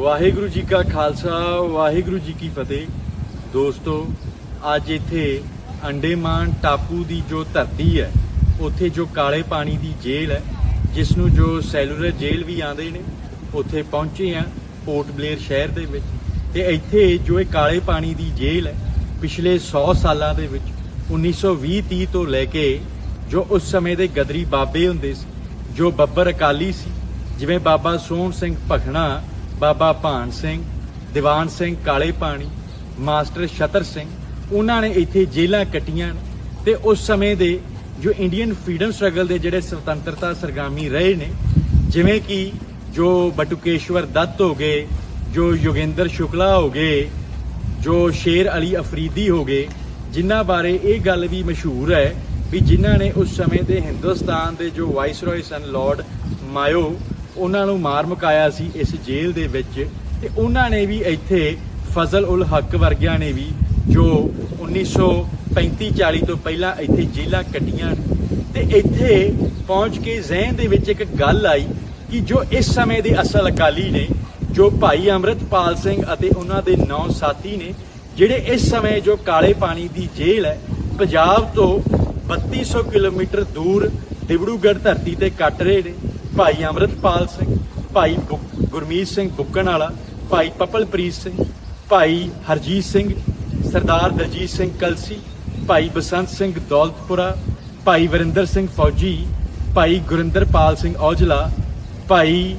ਵਾਹਿਗੁਰੂ ਜੀ ਕਾ ਖਾਲਸਾ, ਵਾਹਿਗੁਰੂ ਜੀ ਕੀ ਫਤਿਹ। ਦੋਸਤੋ, ਅੱਜ ਇੱਥੇ ਅੰਡੇਮਾਨ ਟਾਪੂ ਦੀ ਜੋ ਧਰਤੀ ਹੈ, ਉੱਥੇ ਜੋ ਕਾਲੇ ਪਾਣੀ ਦੀ ਜੇਲ੍ਹ ਹੈ, ਜਿਸ ਨੂੰ ਜੋ ਸੈਲੂਲਰ ਜੇਲ੍ਹ ਵੀ ਆਂਦੇ ਨੇ, ਉੱਥੇ ਪਹੁੰਚੇ ਆ ਪੋਰਟ ਬਲੇਅਰ ਸ਼ਹਿਰ ਦੇ ਵਿੱਚ। ਤੇ ਇੱਥੇ ਜੋ ਇਹ ਕਾਲੇ ਪਾਣੀ ਦੀ ਜੇਲ੍ਹ ਹੈ, ਪਿਛਲੇ 100 ਸਾਲਾਂ ਦੇ ਵਿੱਚ 1920-30 ਤੋਂ ਲੈ ਕੇ ਜੋ ਉਸ ਸਮੇਂ ਦੇ ਗਦਰੀ ਬਾਬੇ ਹੁੰਦੇ ਸੀ, ਜੋ ਬੱਬਰ ਅਕਾਲੀ ਸੀ, ਜਿਵੇਂ ਬਾਬਾ ਸੋਹਣ ਸਿੰਘ ਭਖਣਾ ਬਾਬਾ ਭਾਨ ਸਿੰਘ, ਦੀਵਾਨ ਸਿੰਘ, ਕਾਲੇ ਪਾਣੀ, ਮਾਸਟਰ ਛਤਰ ਸਿੰਘ, ਉਹਨਾਂ ਨੇ ਇੱਥੇ ਜੇਲ੍ਹਾਂ ਕੱਟੀਆਂ ਨੇ ਤੇ ਉਸ ਸਮੇਂ ਦੇ ਜੋ ਇੰਡੀਅਨ ਫਰੀडम ਸਟਰਗਲ ਦੇ ਜਿਹੜੇ ਸੁਤੰਤਰਤਾ ਸਰਗਾਮੀ ਰਹੇ ਨੇ, ਜਿਵੇਂ ਕਿ ਜੋ ਬਟੁਕੇਸ਼ਵਰ ਦੱਤ ਹੋ ਗਏ, ਜੋ ਯੋਗਿੰਦਰ ਸ਼ੁਕਲਾ ਹੋ ਗਏ, ਜੋ ਸ਼ੇਰ ਅਲੀ ਅਫਰੀਦੀ ਹੋ ਗਏ, ਜਿਨ੍ਹਾਂ ਬਾਰੇ ਇਹ ਗੱਲ ਵੀ ਮਸ਼ਹੂਰ ਹੈ ਵੀ ਜਿਨ੍ਹਾਂ ਨੇ ਉਸ ਸਮੇਂ ਦੇ ਹਿੰਦੁਸਤਾਨ ਦੇ ਜੋ ਵਾਇਸਰੋਏ ਸਨ ਲਾਰਡ ਮਾਇਓ ਉਹਨਾਂ ਨੂੰ ਮਾਰ ਮੁਕਾਇਆ ਸੀ ਇਸ ਜੇਲ੍ਹ ਦੇ ਵਿੱਚ ਤੇ ਉਹਨਾਂ ਨੇ ਵੀ ਇੱਥੇ ਫਜ਼ਲ ਉਲ ਹੱਕ ਵਰਗਿਆਂ ਨੇ ਵੀ ਜੋ 1935-40 ਤੋਂ ਪਹਿਲਾਂ ਇੱਥੇ ਜੇਲ੍ਹਾਂ ਕੱਟੀਆਂ ਤੇ ਇੱਥੇ ਪਹੁੰਚ ਕੇ ਜ਼ਿਹਨ ਦੇ ਵਿੱਚ ਇੱਕ ਗੱਲ ਆਈ ਕਿ ਜੋ ਇਸ ਸਮੇਂ ਦੇ ਅਸਲ ਅਕਾਲੀ ਨੇ, ਜੋ ਭਾਈ ਅੰਮ੍ਰਿਤਪਾਲ ਸਿੰਘ ਅਤੇ ਉਹਨਾਂ ਦੇ ਨੌ ਸਾਥੀ ਨੇ, ਜਿਹੜੇ ਇਸ ਸਮੇਂ ਜੋ ਕਾਲੇ ਪਾਣੀ ਦੀ ਜੇਲ੍ਹ ਹੈ, ਪੰਜਾਬ ਤੋਂ 3200 ਕਿਲੋਮੀਟਰ ਦੂਰ ਦਿਬੜੂਗੜ੍ਹ ਧਰਤੀ ਤੇ ਕੱਟ ਰਹੇ ਨੇ। ਭਾਈ ਅੰਮ੍ਰਿਤਪਾਲ ਸਿੰਘ, ਭਾਈ ਬੁ- ਗੁਰਮੀਤ ਸਿੰਘ ਬੁੱਕਣ ਵਾਲਾ, ਭਾਈ ਪਪਲਪ੍ਰੀਤ ਸਿੰਘ, ਭਾਈ ਹਰਜੀਤ ਸਿੰਘ, ਸਰਦਾਰ ਦਲਜੀਤ ਸਿੰਘ ਕਲਸੀ, ਭਾਈ ਬਸੰਤ ਸਿੰਘ ਦੌਲਤਪੁਰਾ, ਭਾਈ ਵਰਿੰਦਰ ਸਿੰਘ ਫੌਜੀ, ਭਾਈ ਗੁਰਿੰਦਰਪਾਲ ਸਿੰਘ ਔਜਲਾ, ਭਾਈ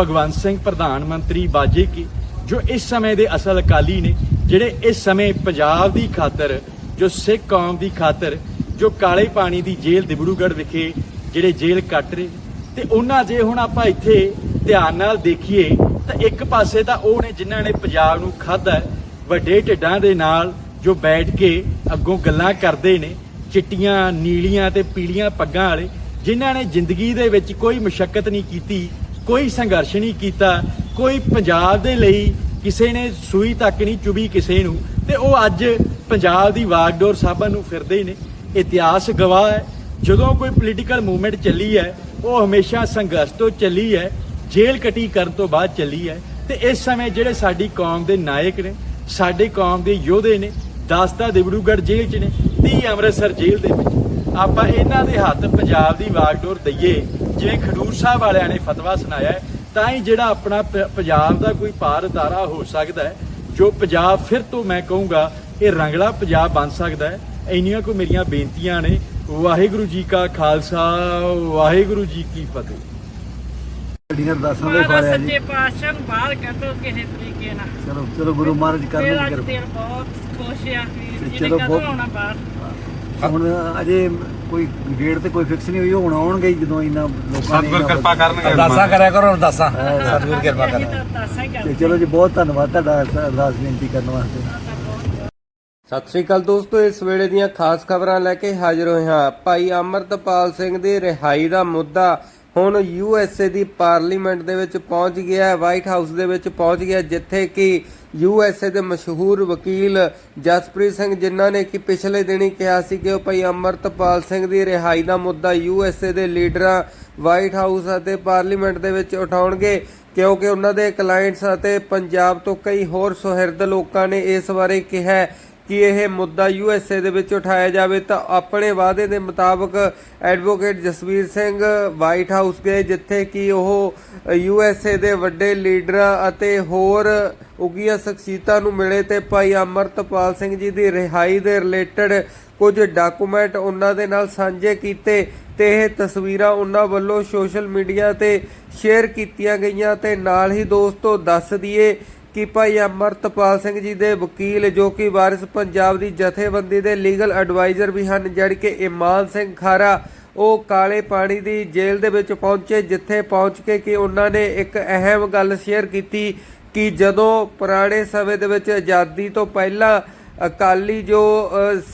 ਭਗਵੰਤ ਸਿੰਘ ਪ੍ਰਧਾਨ ਮੰਤਰੀ ਬਾਜੇ ਕੀ ਜੋ ਇਸ ਸਮੇਂ ਦੇ ਅਸਲ ਅਕਾਲੀ ਨੇ, ਜਿਹੜੇ ਇਸ ਸਮੇਂ ਪੰਜਾਬ ਦੀ ਖਾਤਰ, ਜੋ ਸਿੱਖ ਕੌਮ ਦੀ ਖਾਤਰ, ਜੋ ਕਾਲੇ ਪਾਣੀ ਦੀ ਜੇਲ੍ਹ ਦਿਬੜੂਗੜ੍ਹ ਵਿਖੇ ਜਿਹੜੇ ਜੇਲ੍ਹ ਕੱਟ ਰਹੇ ਤੇ ਉਹਨਾਂ ਜੇ ਹੁਣ ਆਪਾਂ ਇੱਥੇ ਧਿਆਨ ਨਾਲ ਦੇਖੀਏ, ਤਾਂ ਇੱਕ ਪਾਸੇ ਤਾਂ ਉਹ ਨੇ ਜਿਨ੍ਹਾਂ ਨੇ ਪੰਜਾਬ ਨੂੰ ਖਾਧਾ ਵੱਡੇ ਢਿੱਡਾਂ ਦੇ ਨਾਲ ਜੋ ਬੈਠ ਕੇ ਅੱਗੋਂ ਗੱਲਾਂ ਕਰਦੇ ਨੇ, ਚਿੱਟੀਆਂ, ਨੀਲੀਆਂ ਤੇ ਪੀਲੀਆਂ ਪੱਗਾਂ ਵਾਲੇ, ਜਿਨ੍ਹਾਂ ਨੇ ਜ਼ਿੰਦਗੀ ਦੇ ਵਿੱਚ ਕੋਈ ਮੁਸ਼ਕਲ ਨਹੀਂ ਕੀਤੀ, ਕੋਈ ਸੰਘਰਸ਼ ਨਹੀਂ ਕੀਤਾ, ਕੋਈ ਪੰਜਾਬ ਦੇ ਲਈ ਕਿਸੇ ਨੇ ਸੂਈ ਤੱਕ ਨਹੀਂ ਚੁਬੀ ਕਿਸੇ ਨੂੰ, ਤੇ ਉਹ ਅੱਜ ਪੰਜਾਬ ਦੀ ਵਾਗਡੋਰ ਸਾਬਨ ਨੂੰ ਫਿਰਦੇ ਨੇ। ਇਤਿਹਾਸ ਗਵਾਹ ਹੈ। ਜਦੋਂ ਕੋਈ ਪੋਲੀਟੀਕਲ ਮੂਵਮੈਂਟ ਚੱਲੀ ਹੈ, ਉਹ ਹਮੇਸ਼ਾ ਸੰਘਰਸ਼ ਤੋਂ ਚੱਲੀ ਹੈ, ਜੇਲ੍ਹ ਕਟੀ ਕਰਨ ਤੋਂ ਬਾਅਦ ਚੱਲੀ ਹੈ ਤੇ ਇਸ ਸਮੇਂ ਜਿਹੜੇ ਸਾਡੀ ਕੌਮ ਦੇ ਨਾਇਕ ਨੇ, ਸਾਡੇ ਕੌਮ ਦੇ ਯੋਧੇ ਨੇ 10 ਦਾ ਦਿਬੜੂਗੜ੍ਹ ਜੇਲ੍ਹ 'ਚ ਨੇ 30 ਅੰਮ੍ਰਿਤਸਰ ਜੇਲ੍ਹ ਦੇ ਵਿੱਚ। ਆਪਾਂ ਇਹਨਾਂ ਦੇ ਹੱਥ ਪੰਜਾਬ ਦੀ ਵਾਗਡੋਰ ਦਈਏ, ਜਿਵੇਂ ਖਡੂਰ ਸਾਹਿਬ ਵਾਲਿਆਂ ਨੇ ਫਤਵਾ ਸੁਣਾਇਆ ਤਾਂ ਹੀ ਜਿਹੜਾ ਆਪਣਾ ਪ- ਪੰਜਾਬ ਦਾ ਕੋਈ ਪਾਰ ਅਦਾਰਾ ਹੋ ਸਕਦਾ ਹੈ, ਜੋ ਪੰਜਾਬ ਫਿਰ ਤੋਂ ਮੈਂ ਕਹੂੰਗਾ, ਇਹ ਰੰਗਲਾ ਪੰਜਾਬ ਬਣ ਸਕਦਾ ਹੈ। ਇੰਨੀਆਂ ਕੋ ਮੇਰੀਆਂ ਬੇਨਤੀਆਂ ਨੇ ਵਾਹਿਗੁਰੂ ਜੀ ਕਾ ਖਾਲਸਾ ਵਾਹਿਗੁਰੂ ਜੀ ਕੀ ਫਤਿਹ। ਗੱਡੀਆਂ ਅਰਦਾਸਾਂ ਦੇ ਮਹਾਰਾਜ ਜੀ। ਸੱਚੇ ਪਾਤਸ਼ਾਹ ਨੂੰ ਬਾਹਰ ਕੱਢੋ ਕਿਸੇ ਤਰੀਕੇ ਨਾਲ। ਚਲੋ ਚਲੋ ਗੁਰੂ ਮਹਾਰਾਜ ਫਿਰ ਕਰਨ ਅੱਜ ਕਿਰਪਾ। ਦਿਲ ਬਹੁਤ ਖੁਸ਼ ਆ ਤੇ ਜਿਹਨੇ ਚਲੋ ਕਦੋਂ ਬਹੁਤ- ਆਉਣਾ ਬਾਹਰ। ਹੁਣ ਅਜੇ ਕੋਈ ਡੇਟ ਤੇ ਕੋਈ ਫਿਕਸ ਨਹੀਂ ਹੋਈ ਹੁਣ ਆਉਣਗੇ ਹੀ ਜਦੋਂ ਇਹਨਾਂ ਲੋਕਾਂ ਨੇ ਸਤਿਗੁਰ ਕਿਰਪਾ ਕਰਨਗੇ। ਅਰਦਾਸਾਂ ਕਰਿਆ ਕਰੋ ਅਰਦਾਸਾਂ। ਸਤਿਗੁਰ ਕਿਰਪਾ ਅਸੀਂ ਕਰੇ ਤਾਂ ਅਰਦਾਸਾਂ ਹੀ ਤੇ ਕਰਦੇ ਚਲੋ ਜੀ ਬਹੁਤ ਧੰਨਵਾਦ ਤੁਹਾਡਾ ਅਰਦਾਸ ਬੇਨਤੀ ਕਰਨ ਵਾਸਤੇ। ਸਤਿ ਸ੍ਰੀ ਅਕਾਲ ਦੋਸਤੋ, ਇਸ ਵੇਲੇ ਦੀਆਂ ਖਾਸ ਖਬਰਾਂ ਲੈ ਕੇ ਹਾਜ਼ਰ ਹੋਏ ਹਾਂ। ਭਾਈ ਅਮਰਤਪਾਲ ਸਿੰਘ ਦੀ ਰਿਹਾਈ ਦਾ ਮੁੱਦਾ ਹੁਣ ਯੂ ਐਸ ਏ ਦੀ ਪਾਰਲੀਮੈਂਟ ਦੇ ਵਿੱਚ ਪਹੁੰਚ ਗਿਆ ਹੈ ਵਾਈਟ ਹਾਊਸ ਦੇ ਵਿੱਚ ਪਹੁੰਚ ਗਿਆ ਜਿੱਥੇ ਕਿ ਯੂ ਐਸ ਏ ਦੇ ਮਸ਼ਹੂਰ ਵਕੀਲ ਜਸਪ੍ਰੀਤ ਸਿੰਘ ਜਿਨ੍ਹਾਂ ਨੇ ਕਿ ਪਿਛਲੇ ਦਿਨੀ ਕਿਹਾ ਸੀ ਕਿ ਉਹ ਭਾਈ ਅਮਰਤਪਾਲ ਸਿੰਘ ਦੀ ਰਿਹਾਈ ਦਾ ਮੁੱਦਾ ਯੂ ਐਸ ਏ ਦੇ ਲੀਡਰਾਂ ਵਾਈਟ ਹਾਊਸ ਅਤੇ ਪਾਰਲੀਮੈਂਟ ਦੇ ਵਿੱਚ ਉਠਾਉਣਗੇ, ਕਿਉਂਕਿ ਉਹਨਾਂ ਦੇ ਕਲਾਇੰਟਸ ਅਤੇ ਪੰਜਾਬ ਤੋਂ ਕਈ ਹੋਰ ਸੁਹਿਰਦ ਲੋਕਾਂ ਨੇ ਇਸ ਬਾਰੇ ਕਿਹਾ ਕਿ ਇਹ ਮੁੱਦਾ ਯੂ ਐਸ ਏ ਦੇ ਵਿੱਚ ਉਠਾਇਆ ਜਾਵੇ ਤਾਂ ਆਪਣੇ ਵਾਅਦੇ ਦੇ ਮੁਤਾਬਕ advocate Jasvir Singh White House ਗਏ, ਜਿੱਥੇ ਕਿ ਉਹ ਯੂ ਐਸ ਏ ਦੇ ਵੱਡੇ ਲੀਡਰਾਂ ਅਤੇ ਹੋਰ ਉਗੀਆਂ ਸ਼ਖਸੀਅਤਾਂ ਨੂੰ ਮਿਲੇ ਤੇ ਭਾਈ ਅਮਰਤਪਾਲ ਸਿੰਘ ਜੀ ਦੀ ਰਿਹਾਈ ਦੇ ਰਿਲੇਟਡ ਕੁਝ ਡਾਕੂਮੈਂਟ ਉਹਨਾਂ ਦੇ ਨਾਲ ਸਾਂਝੇ ਕੀਤੇ ਤੇ ਇਹ ਤਸਵੀਰਾਂ ਉਹਨਾਂ ਵੱਲੋਂ ਸੋਸ਼ਲ ਮੀਡੀਆ ਤੇ ਸ਼ੇਅਰ ਕੀਤੀਆਂ ਗਈਆਂ ਤੇ ਨਾਲ ਹੀ ਦੋਸਤੋ, ਦੱਸ ਦਈਏ ਕਿ ਭਾਈ ਅਮਰਤਪਾਲ ਸਿੰਘ ਜੀ ਦੇ ਵਕੀਲ ਜੋ ਕਿ ਵਾਰਿਸ ਪੰਜਾਬ ਦੀ ਜਥੇਬੰਦੀ ਦੇ ਲੀਗਲ ਐਡਵਾਈਜ਼ਰ ਵੀ ਹਨ ਜੜ ਕੇ ਇਮਾਨ ਸਿੰਘ ਖਾਰਾ, ਉਹ ਕਾਲੇ ਪਾਣੀ ਦੀ ਜੇਲ੍ਹ ਦੇ ਵਿੱਚ ਪਹੁੰਚੇ, ਜਿੱਥੇ ਪਹੁੰਚ ਕੇ ਕਿ ਉਹਨਾਂ ਨੇ ਇੱਕ ਅਹਿਮ ਗੱਲ ਸ਼ੇਅਰ ਕੀਤੀ ਕਿ ਜਦੋਂ ਪੁਰਾਣੇ ਸਮੇਂ ਦੇ ਵਿੱਚ ਆਜ਼ਾਦੀ ਤੋਂ ਪਹਿਲਾਂ ਅਕਾਲੀ ਜੋ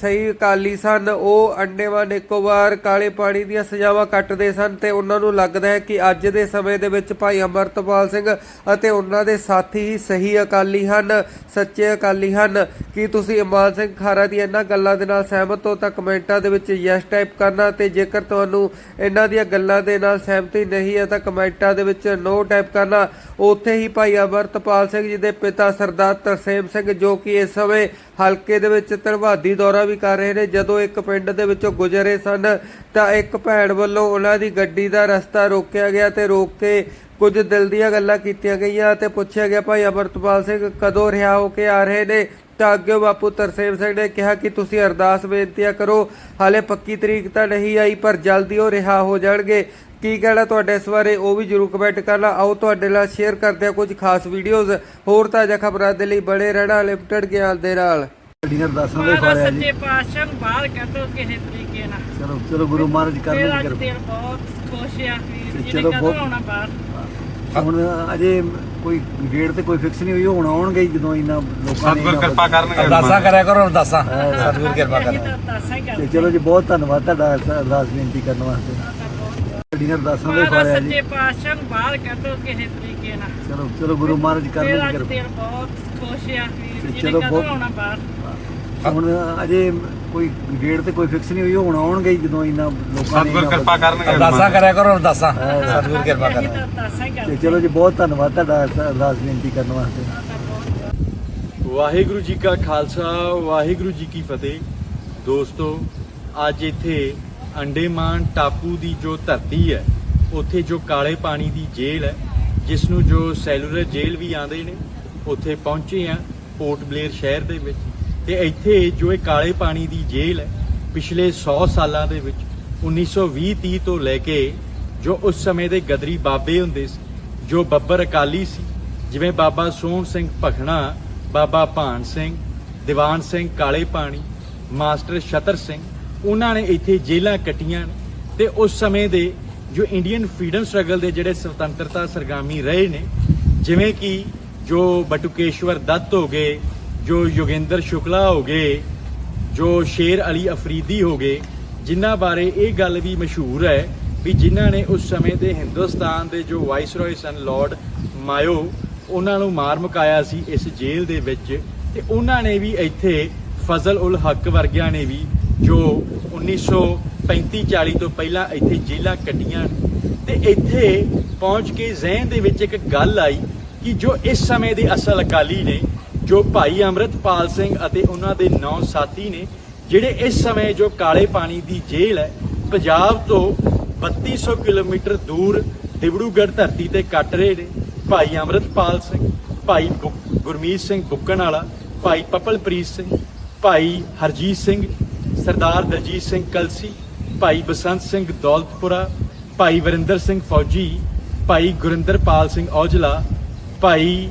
ਸਹੀ ਅਕਾਲੀ ਸਨ, ਉਹ ਅੰਡੇਮਾਨ ਨਿਕੋਬਾਰ ਕਾਲੇ ਪਾਣੀ ਦੀਆਂ ਸਜ਼ਾਵਾਂ ਕੱਟਦੇ ਸਨ ਤੇ ਉਹਨਾਂ ਨੂੰ ਲੱਗਦਾ ਹੈ ਕਿ ਅੱਜ ਦੇ ਸਮੇਂ ਦੇ ਵਿੱਚ ਭਾਈ ਅਮਰਤਪਾਲ ਸਿੰਘ ਅਤੇ ਉਹਨਾਂ ਦੇ ਸਾਥੀ ਹੀ ਸਹੀ ਅਕਾਲੀ ਹਨ, ਸੱਚੇ ਅਕਾਲੀ ਹਨ। ਕੀ ਤੁਸੀਂ ਇਮਾਨ ਸਿੰਘ ਖਾਰਾ ਦੀ ਇਹਨਾਂ ਗੱਲਾਂ ਦੇ ਨਾਲ ਸਹਿਮਤ ਹੋ? ਤਾਂ ਕਮੈਂਟਾਂ ਦੇ ਵਿੱਚ ਯੈਸ ਟਾਈਪ ਕਰਨਾ ਤੇ ਜੇਕਰ ਤੁਹਾਨੂੰ ਇਹਨਾਂ ਦੀਆਂ ਗੱਲਾਂ ਦੇ ਨਾਲ ਸਹਿਮਤੀ ਨਹੀਂ ਹੈ, ਤਾਂ ਕਮੈਂਟਾਂ ਦੇ ਵਿੱਚ ਨੋ ਟਾਈਪ ਕਰਨਾ। ਉੱਥੇ ਹੀ ਭਾਈ ਅਮਰਤਪਾਲ ਸਿੰਘ ਜੀ ਦੇ ਪਿਤਾ ਸਰਦਾਰ ਤਰਸੇਮ ਸਿੰਘ ਜੋ ਕਿ ਇਸ ਸਮੇਂ ਹਲਕੇ ਦੇ ਵਿੱਚ ਧਰਵਾਦੀ ਦੌਰਾ ਵੀ ਕਰ ਰਹੇ ਨੇ। ਜਦੋਂ ਇੱਕ ਪਿੰਡ ਦੇ ਵਿੱਚੋਂ ਗੁਜ਼ਰੇ ਸਨ, ਤਾਂ ਇੱਕ ਭੈਣ ਵੱਲੋਂ ਉਹਨਾਂ ਦੀ ਗੱਡੀ ਦਾ ਰਸਤਾ ਰੋਕਿਆ ਗਿਆ ਤੇ ਰੋਕ ਕੇ ਕੁਝ ਦਿਲ ਦੀਆਂ ਗੱਲਾਂ ਕੀਤੀਆਂ ਗਈਆਂ ਤੇ ਪੁੱਛਿਆ ਗਿਆ, ਭਾਈ ਅਮਰਤਪਾਲ ਸਿੰਘ ਕਦੋਂ ਰਿਹਾ ਹੋ ਕੇ ਆ ਰਹੇ ਨੇ? ਤਾਂ ਅੱਗੇ ਬਾਪੂ ਤਰਸੇਮ ਸਿੰਘ ਨੇ ਕਿਹਾ ਕਿ ਤੁਸੀਂ ਅਰਦਾਸ ਬੇਨਤੀਆਂ ਕਰੋ, ਹਾਲੇ ਪੱਕੀ ਤਰੀਕ ਤਾਂ ਨਹੀਂ ਆਈ, ਪਰ ਜਲਦੀ ਉਹ ਰਿਹਾ ਹੋ ਜਾਣਗੇ। ਕੀ ਕਹਿਣਾ ਤੁਹਾਡੇ ਇਸ ਬਾਰੇ? ਉਹ ਵੀ ਜਰੂਰ ਕਮੈਂਟ ਕਰਨਾ ਆਓ ਤੁਹਾਡੇ ਨਾਲ ਸ਼ੇਅਰ ਕਰਦੇ ਹਾਂ ਕੁਝ ਖਾਸ ਵੀਡੀਓਜ਼ ਹੋਰ ਤਾਜ਼ਾ ਖਬਰਾਂ ਦੇ ਲਈ ਬੜੇ ਰਹਿਣਾ ਲਿਮਟਿਡ ਗਿਆਨ ਦੇ ਨਾਲ। ਗੱਡੀਆਂ ਅਰਦਾਸਾਂ ਦੇ ਮਹਾਰਾਜ ਫਾਰਿਆ ਜੀ। ਸੱਚੇ ਪਾਤਸ਼ਾਹ ਨੂੰ ਬਾਹਰ ਕੱਢੋ ਕਿਸੇ ਤਰੀਕੇ ਨਾਲ। ਚਲੋ ਚਲੋ ਗੁਰੂ ਮਹਾਰਾਜ ਕਰਨ ਮੇਰਾ ਦੀ ਅੱਜ ਦਿਲ ਬਹੁਤ ਖੁਸ਼ ਆ ਵੀਰ ਜੀ ਚਲੋ ਨੇ ਕਦੋਂ ਬਹੁਤ- ਆਉਣਾ ਬਾਹਰ? ਹੁਣ ਅਜੇ ਕੋਈ ਡੇਟ ਤੇ ਕੋਈ ਫਿਕਸ ਨਹੀਂ ਹੋਈ ਹੁਣ ਆਉਣਗੇ ਹੀ ਜਦੋਂ ਇੰਨਾ ਲੋਕਾਂ ਨੇ ਸਤਿਗੁਰ ਇੰਨਾ ਕਿਰਪਾ ਕਰਨਗੇ। ਅਰਦਾਸਾਂ ਕਰਿਆ ਕਰੋ ਅਰਦਾਸਾਂ। ਸਤਿਗੁਰ ਕਿਰਪਾ ਅਸੀਂ ਕਰਨ ਤਾਂ ਅਰਦਾਸਾਂ ਹੀ ਤੇ ਕਰਦੇ ਚਲੋ ਜੀ ਬਹੁਤ ਧੰਨਵਾਦ ਤੁਹਾਡਾ ਅਰਦਾਸ ਬੇਨਤੀ ਕਰਨ ਵਾਸਤੇ। ਗੱਡੀਆਂ ਅਰਦਾਸਾਂ ਦੇ ਮਹਾਰਾਜ ਫਾਰਿਆ ਜੀ। ਸੱਚੇ ਪਾਤਸ਼ਾਹ ਨੂੰ ਬਾਹਰ ਕੱਢੋ ਕਿਸੇ ਤਰੀਕੇ ਨਾਲ। ਚਲੋ ਚਲੋ ਗੁਰੂ ਮਹਾਰਾਜ ਕਰਨ ਮੇਰਾ ਦੀ ਅੱਜ ਕਿਰਪਾ। ਦਿਲ ਬਹੁਤ ਖੁਸ਼ ਆ ਵੀਰ ਜੀ ਨੇ ਚਲੋ ਕਦੋਂ ਬਹੁਤ- ਆਉਣਾ ਬਾਹਰ? ਹੁਣ ਅਜੇ ਕੋਈ ਡੇਟ ਤੇ ਕੋਈ ਫਿਕਸ ਨਹੀਂ ਹੋਈ ਹੁਣ ਆਉਣਗੇ ਹੀ ਜਦੋਂ ਇੰਨਾ ਲੋਕਾਂ ਨੇ ਸਤਿਗੁਰ ਕਿਰਪਾ ਕਰਨਗੇ ਅਰਦਾਸਾਂ ਕਰਿਆ ਕਰੋ ਅਰਦਾਸਾਂ। ਸਤਿਗੁਰ ਕਿਰਪਾ ਅਸੀਂ ਕਰਨ ਤਾਂ ਚਲੋ ਜੀ ਬਹੁਤ ਧੰਨਵਾਦ ਤੁਹਾਡਾ ਅਰਦਾਸ ਬੇਨਤੀ ਕਰਨ ਵਾਸਤੇ। ਵਾਹਿਗੁਰੂ ਜੀ ਕਾ ਖਾਲਸਾ ਵਾਹਿਗੁਰੂ ਜੀ ਕੀ ਫਤਿਹ। ਦੋਸਤੋ ਅੱਜ ਇੱਥੇ ਅੰਡੇਮਾਨ ਟਾਪੂ ਦੀ ਜੋ ਧਰਤੀ ਹੈ ਉੱਥੇ ਜੋ ਕਾਲੇ ਪਾਣੀ ਦੀ ਜੇਲ੍ਹ ਹੈ ਜਿਸ ਨੂੰ ਜੋ ਸੈਲੂਲਰ ਜੇਲ੍ਹ ਵੀ ਆਂਦੇ ਨੇ ਉੱਥੇ ਪਹੁੰਚੇ ਆ ਪੋਰਟ ਬਲੇਅਰ ਸ਼ਹਿਰ ਦੇ ਵਿੱਚ। ਤੇ ਇੱਥੇ ਜੋ ਇਹ ਕਾਲੇ ਪਾਣੀ ਦੀ ਜੇਲ੍ਹ ਹੈ, ਪਿਛਲੇ 100 ਸਾਲਾਂ ਦੇ ਵਿੱਚ 1920-30 ਤੋਂ ਲੈ ਕੇ ਜੋ ਉਸ ਸਮੇਂ ਦੇ ਗਦਰੀ ਬਾਬੇ ਹੁੰਦੇ ਸੀ, ਜੋ ਬੱਬਰ ਅਕਾਲੀ ਸੀ, ਜਿਵੇਂ ਬਾਬਾ ਸੋਹਣ ਸਿੰਘ ਭਖਣਾ, ਬਾਬਾ ਭਾਨ ਸਿੰਘ, ਦੀਵਾਨ ਸਿੰਘ ਕਾਲੇ ਪਾਣੀ, ਮਾਸਟਰ ਛਤਰ ਸਿੰਘ, ਉਹਨਾਂ ਨੇ ਇੱਥੇ ਜੇਲ੍ਹਾਂ ਕੱਟੀਆਂ ਨੇ ਤੇ ਉਸ ਸਮੇਂ ਦੇ ਜੋ ਇੰਡੀਅਨ ਫਰੀडम ਸਟਰਗਲ ਦੇ ਜਿਹੜੇ ਸੁਤੰਤਰਤਾ ਸਰਗਾਮੀ ਰਹੇ ਨੇ, ਜਿਵੇਂ ਕਿ ਜੋ ਬਟੁਕੇਸ਼ਵਰ ਦੱਤ ਹੋ ਗਏ ਜੋ ਯੋਗਿੰਦਰ ਸ਼ੁਕਲਾ ਹੋ ਗਏ, ਜੋ ਸ਼ੇਰ ਅਲੀ ਅਫਰੀਦੀ ਹੋ ਗਏ, ਜਿਨ੍ਹਾਂ ਬਾਰੇ ਇਹ ਗੱਲ ਵੀ ਮਸ਼ਹੂਰ ਹੈ ਵੀ ਜਿਨ੍ਹਾਂ ਨੇ ਉਸ ਸਮੇਂ ਦੇ ਹਿੰਦੁਸਤਾਨ ਦੇ ਜੋ ਵਾਈਸ ਵਾਇਸਰੋਏ ਸਨ, ਲਾਰਡ ਮਾਇਓ, ਉਹਨਾਂ ਨੂੰ ਮਾਰ ਮੁਕਾਇਆ ਸੀ ਇਸ ਜੇਲ੍ਹ ਦੇ ਵਿੱਚ ਤੇ ਉਹਨਾਂ ਨੇ ਵੀ ਇੱਥੇ ਫਜ਼ਲ ਉਲ ਹੱਕ ਵਰਗਿਆਂ ਨੇ ਵੀ ਜੋ 1935 40 ਤੋਂ ਪਹਿਲਾਂ ਇੱਥੇ ਜੇਲ੍ਹਾਂ ਕੱਟੀਆਂ ਨੇ ਤੇ ਇੱਥੇ ਪਹੁੰਚ ਕੇ ਜ਼ਿਹਨ ਦੇ ਵਿੱਚ ਇੱਕ ਗੱਲ ਆਈ ਕਿ ਜੋ ਇਸ ਸਮੇਂ ਦੇ ਅਸਲ ਅਕਾਲੀ ਨੇ ਜੋ ਭਾਈ ਅੰਮ੍ਰਿਤਪਾਲ ਸਿੰਘ ਅਤੇ ਉਹਨਾਂ ਦੇ ਨੌ ਸਾਥੀ ਨੇ, ਜਿਹੜੇ ਇਸ ਸਮੇਂ ਜੋ ਕਾਲੇ ਪਾਣੀ ਦੀ ਜੇਲ੍ਹ ਹੈ, ਪੰਜਾਬ ਤੋਂ 3200 ਕਿਲੋਮੀਟਰ ਦੂਰ ਡਿਬੜੂਗੜ੍ਹ ਧਰਤੀ ਤੇ ਕੱਟ ਰਹੇ ਨੇ। ਭਾਈ ਅੰਮ੍ਰਿਤਪਾਲ ਸਿੰਘ, ਭਾਈ ਬੁ- ਗੁਰਮੀਤ ਸਿੰਘ ਬੁੱਕਣ ਵਾਲਾ, ਭਾਈ ਪਪਲਪ੍ਰੀਤ ਸਿੰਘ, ਭਾਈ ਹਰਜੀਤ ਸਿੰਘ, ਸਰਦਾਰ ਦਲਜੀਤ ਸਿੰਘ ਕਲਸੀ, ਭਾਈ ਬਸੰਤ ਸਿੰਘ ਦੌਲਤਪੁਰਾ, ਭਾਈ ਵਰਿੰਦਰ ਸਿੰਘ ਫੌਜੀ, ਭਾਈ ਗੁਰਿੰਦਰਪਾਲ ਸਿੰਘ ਔਜਲਾ, ਭਾਈ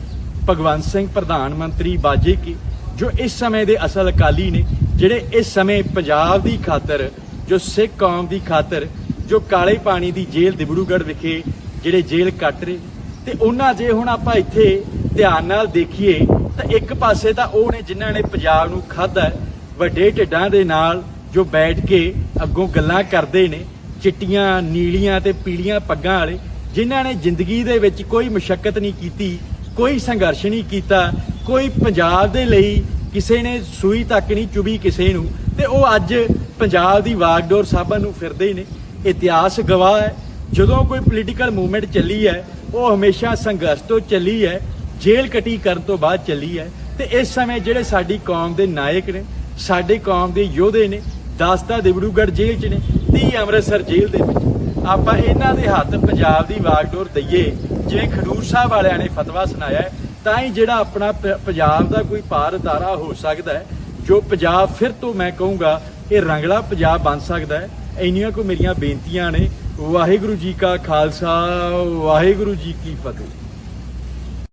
ਭਗਵੰਤ ਸਿੰਘ, ਪ੍ਰਧਾਨ ਮੰਤਰੀ ਬਾਜੇ ਕੀ, ਜੋ ਇਸ ਸਮੇਂ ਦੇ ਅਸਲ ਅਕਾਲੀ ਨੇ, ਜਿਹੜੇ ਇਸ ਸਮੇਂ ਪੰਜਾਬ ਦੀ ਖਾਤਰ, ਜੋ ਸਿੱਖ ਕੌਮ ਦੀ ਖਾਤਰ, ਜੋ ਕਾਲੇ ਪਾਣੀ ਦੀ ਜੇਲ੍ਹ ਦਿਬੜੂਗੜ੍ਹ ਵਿਖੇ ਜਿਹੜੇ ਜੇਲ੍ਹ ਕੱਟ ਰਹੇ, ਤੇ ਉਹਨਾਂ ਜੇ ਹੁਣ ਆਪਾਂ ਇੱਥੇ ਧਿਆਨ ਨਾਲ ਦੇਖੀਏ, ਤਾਂ ਇੱਕ ਪਾਸੇ ਤਾਂ ਉਹ ਨੇ ਜਿਨ੍ਹਾਂ ਨੇ ਪੰਜਾਬ ਨੂੰ ਖਾਧਾ, ਵੱਡੇ ਢਿੱਡਾਂ ਦੇ ਨਾਲ ਜੋ ਬੈਠ ਕੇ ਅੱਗੋਂ ਗੱਲਾਂ ਕਰਦੇ ਨੇ, ਚਿੱਟੀਆਂ, ਨੀਲੀਆਂ ਤੇ ਪੀਲੀਆਂ ਪੱਗਾਂ ਵਾਲੇ, ਜਿਨ੍ਹਾਂ ਨੇ ਜ਼ਿੰਦਗੀ ਦੇ ਵਿੱਚ ਕੋਈ ਮੁਸ਼ਕਲ ਨਹੀਂ ਕੀਤੀ ਕੋਈ ਸੰਘਰਸ਼ ਨਹੀਂ ਕੀਤਾ, ਕੋਈ ਪੰਜਾਬ ਦੇ ਲਈ ਕਿਸੇ ਨੇ ਸੂਈ ਤੱਕ ਨਹੀਂ ਚੁਬੀ ਕਿਸੇ ਨੂੰ, ਤੇ ਉਹ ਅੱਜ ਪੰਜਾਬ ਦੀ ਵਾਗਡੋਰ ਸਾਬਨ ਨੂੰ ਫਿਰਦੇ ਨੇ। ਇਤਿਹਾਸ ਗਵਾਹ ਹੈ। ਜਦੋਂ ਕੋਈ ਪੋਲੀਟੀਕਲ ਮੂਵਮੈਂਟ ਚੱਲੀ ਹੈ, ਉਹ ਹਮੇਸ਼ਾ ਸੰਘਰਸ਼ ਤੋਂ ਚੱਲੀ ਹੈ, ਜੇਲ੍ਹ ਕਟੀ ਕਰਨ ਤੋਂ ਬਾਅਦ ਚੱਲੀ ਹੈ, ਤੇ ਇਸ ਸਮੇਂ ਜਿਹੜੇ ਸਾਡੀ ਕੌਮ ਦੇ ਨਾਇਕ ਨੇ, ਸਾਡੇ ਕੌਮ ਦੇ ਯੋਧੇ ਨੇ 10 ਤਾਂ ਦਿਬੜੂਗੜ੍ਹ ਜੇਲ੍ਹ 'ਚ ਨੇ 30 ਅੰਮ੍ਰਿਤਸਰ ਜੇਲ੍ਹ ਦੇ ਵਿੱਚ, ਆਪਾਂ ਇਹਨਾਂ ਦੇ ਹੱਥ ਪੰਜਾਬ ਦੀ ਵਾਗਡੋਰ ਦਈਏ ਜਿਵੇਂ ਖਡੂਰ ਸਾਹਿਬ ਵਾਲਿਆਂ ਨੇ ਫਤਵਾ ਸੁਣਾਇਆ ਤਾਂ ਹੀ ਜਿਹੜਾ ਆਪਣਾ ਪੰਜਾਬ ਦਾ ਕੋਈ ਪਾਰ ਉਤਾਰਾ ਹੋ ਸਕਦਾ ਹੈ, ਜੋ ਪੰਜਾਬ ਫਿਰ ਤੋਂ ਮੈਂ ਕਹੂੰਗਾ, ਇਹ ਰੰਗਲਾ ਪੰਜਾਬ ਬਣ ਸਕਦਾ ਹੈ। ਇੰਨੀਆਂ ਕੋ ਮੇਰੀਆਂ ਬੇਨਤੀਆਂ ਨੇ। ਵਾਹਿਗੁਰੂ ਜੀ ਕਾ ਖਾਲਸਾ, ਵਾਹਿਗੁਰੂ ਜੀ ਕੀ ਫਤਿਹ।